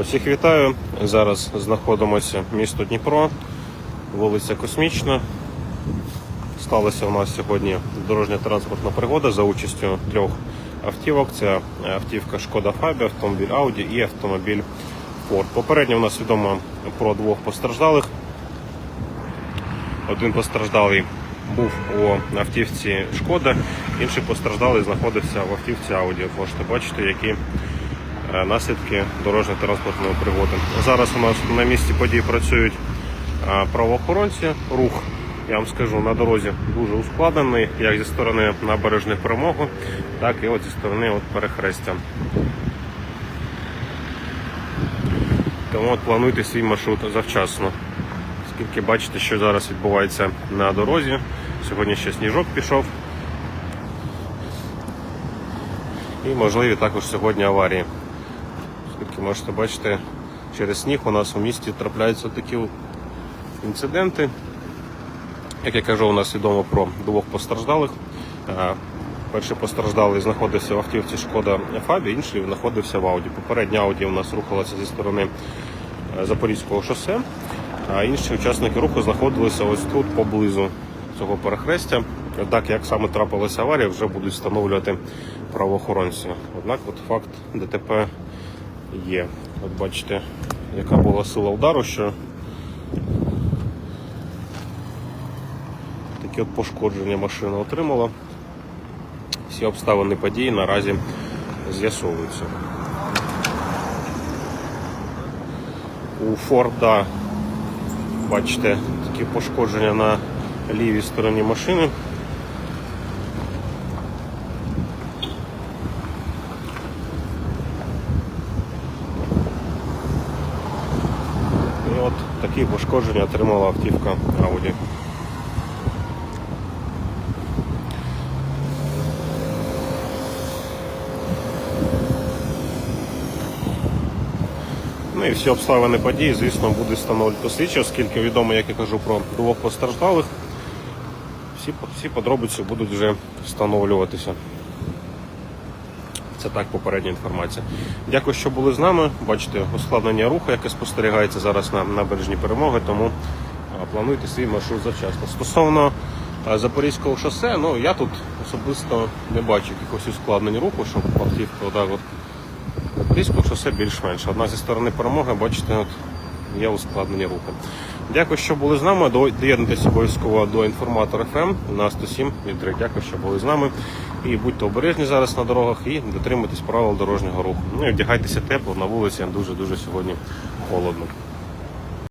Усіх вітаю. Зараз знаходимося місто Дніпро, вулиця Космічна. Сталася у нас сьогодні дорожня транспортна пригода за участю трьох автівок. Це автівка Шкода Фабі, автомобіль Audi і автомобіль Ford. Попередньо у нас відомо про двох постраждалих. Один постраждалий був у автівці Шкода, інший постраждалий знаходився в автівці Audi. Можете бачити, які наслідки дорожньо-транспортної пригоди. Зараз у нас на місці подій працюють е, правоохоронці. Рух, я вам скажу, на дорозі дуже ускладнений, як зі сторони набережних перемоги, так і от зі сторони от перехрестя. Тому от плануйте свій маршрут завчасно. Оскільки бачите, що зараз відбувається на дорозі. Сьогодні ще сніжок пішов. І можливі також сьогодні аварії. Оскільки можете бачити, через сніг у нас у місті трапляються такі інциденти. Як я кажу, у нас відомо про двох постраждалих. Е, Перший постраждалий знаходився в автівці Шкода Фабі, інший знаходився в Ауді. Попередня Ауді у нас рухалася зі сторони е, Запорізького шосе, а інші учасники руху знаходилися ось тут поблизу цього перехрестя. Так як саме трапилася аварія, вже будуть встановлювати правоохоронці. Однак от факт ДТП є. От бачите, яка була сила удару, що таке от пошкодження машина отримала. Всі обставини події наразі з'ясовуються. У Форда, бачите, такі пошкодження на лівій стороні машини. І пошкодження отримала автівка Audi. Ну і всі обставини події, звісно, буде встановлювати слідчі, оскільки відомо, як я кажу, про двох постраждалих. Всі, всі подробиці будуть вже встановлюватися. Це так попередня інформація. Дякую, що були з нами. Бачите, ускладнення руху, яке спостерігається зараз на набережній перемоги, тому плануйте свій маршрут завчасно. Стосовно Запорізького шосе, ну я тут особисто не бачу якихось ускладнень руху, щоб автівка отак от Запорізького шосе більш-менш. Однак зі сторони перемоги, бачите, от є ускладнення руху. Дякую, що були з нами. До- Доєднуйтесь обов'язково до інформатора ФМ на 107 від 3. Дякую, що були з нами. І будьте обережні зараз на дорогах і дотримуйтесь правил дорожнього руху. Ну і вдягайтеся тепло на вулиці. Дуже дуже сьогодні холодно.